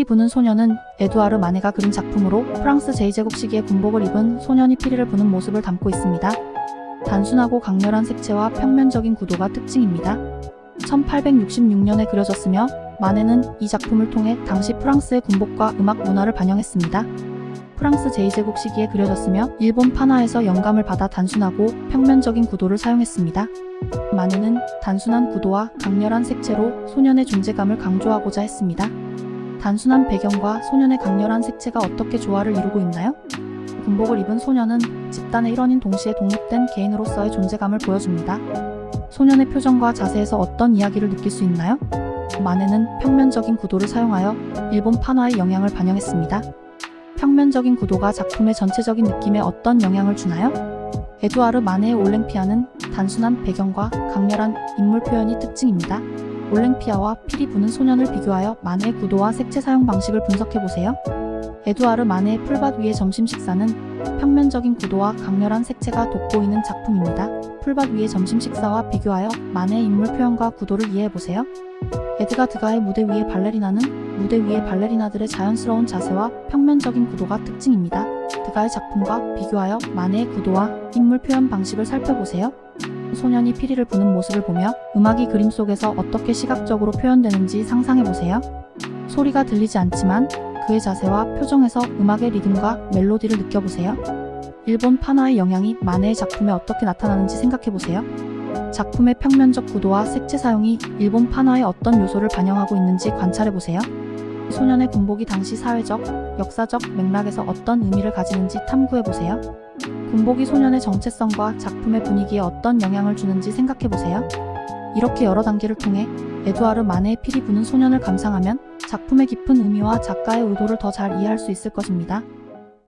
피리 부는 소녀는 에두아르 마네가 그린 작품으로 프랑스 제2제국 시기에 군복을 입은 소년이 피리를 부는 모습을 담고 있습니다. 단순하고 강렬한 색채와 평면적인 구도가 특징입니다. 1866년에 그려졌으며 마네는 이 작품을 통해 당시 프랑스의 군복과 음악 문화를 반영했습니다. 프랑스 제2제국 시기에 그려졌으며 일본 판화에서 영감을 받아 단순하고 평면적인 구도를 사용했습니다. 마네는 단순한 구도와 강렬한 색채로 소년의 존재감을 강조하고자 했습니다. 단순한 배경과 소년의 강렬한 색채가 어떻게 조화를 이루고 있나요? 군복을 입은 소년은 집단의 일원인 동시에 독립된 개인으로서의 존재감을 보여줍니다. 소년의 표정과 자세에서 어떤 이야기를 느낄 수 있나요? 마네는 평면적인 구도를 사용하여 일본 판화의 영향을 반영했습니다. 평면적인 구도가 작품의 전체적인 느낌에 어떤 영향을 주나요? 에두아르 마네의 올랭피아는 단순한 배경과 강렬한 인물 표현이 특징입니다. 올랭피아와 피리 부는 소년을 비교하여 마네의 구도와 색채 사용 방식을 분석해보세요. 에두아르 마네의 풀밭 위의 점심 식사는 평면적인 구도와 강렬한 색채가 돋보이는 작품입니다. 풀밭 위의 점심 식사와 비교하여 마네의 인물 표현과 구도를 이해해보세요. 에드가 드가의 무대 위의 발레리나는 무대 위의 발레리나들의 자연스러운 자세와 평면적인 구도가 특징입니다. 드가의 작품과 비교하여 마네의 구도와 인물 표현 방식을 살펴보세요. 소년이 피리를 부는 모습을 보며 음악이 그림 속에서 어떻게 시각적으로 표현되는지 상상해보세요. 소리가 들리지 않지만 그의 자세와 표정에서 음악의 리듬과 멜로디를 느껴보세요. 일본 판화의 영향이 마네의 작품에 어떻게 나타나는지 생각해보세요. 작품의 평면적 구도와 색채 사용이 일본 판화의 어떤 요소를 반영하고 있는지 관찰해보세요. 소년의 군복이 당시 사회적, 역사적 맥락에서 어떤 의미를 가지는지 탐구해보세요. 군복이 소년의 정체성과 작품의 분위기에 어떤 영향을 주는지 생각해보세요. 이렇게 여러 단계를 통해 에두아르 마네의 피리 부는 소년을 감상하면 작품의 깊은 의미와 작가의 의도를 더 잘 이해할 수 있을 것입니다.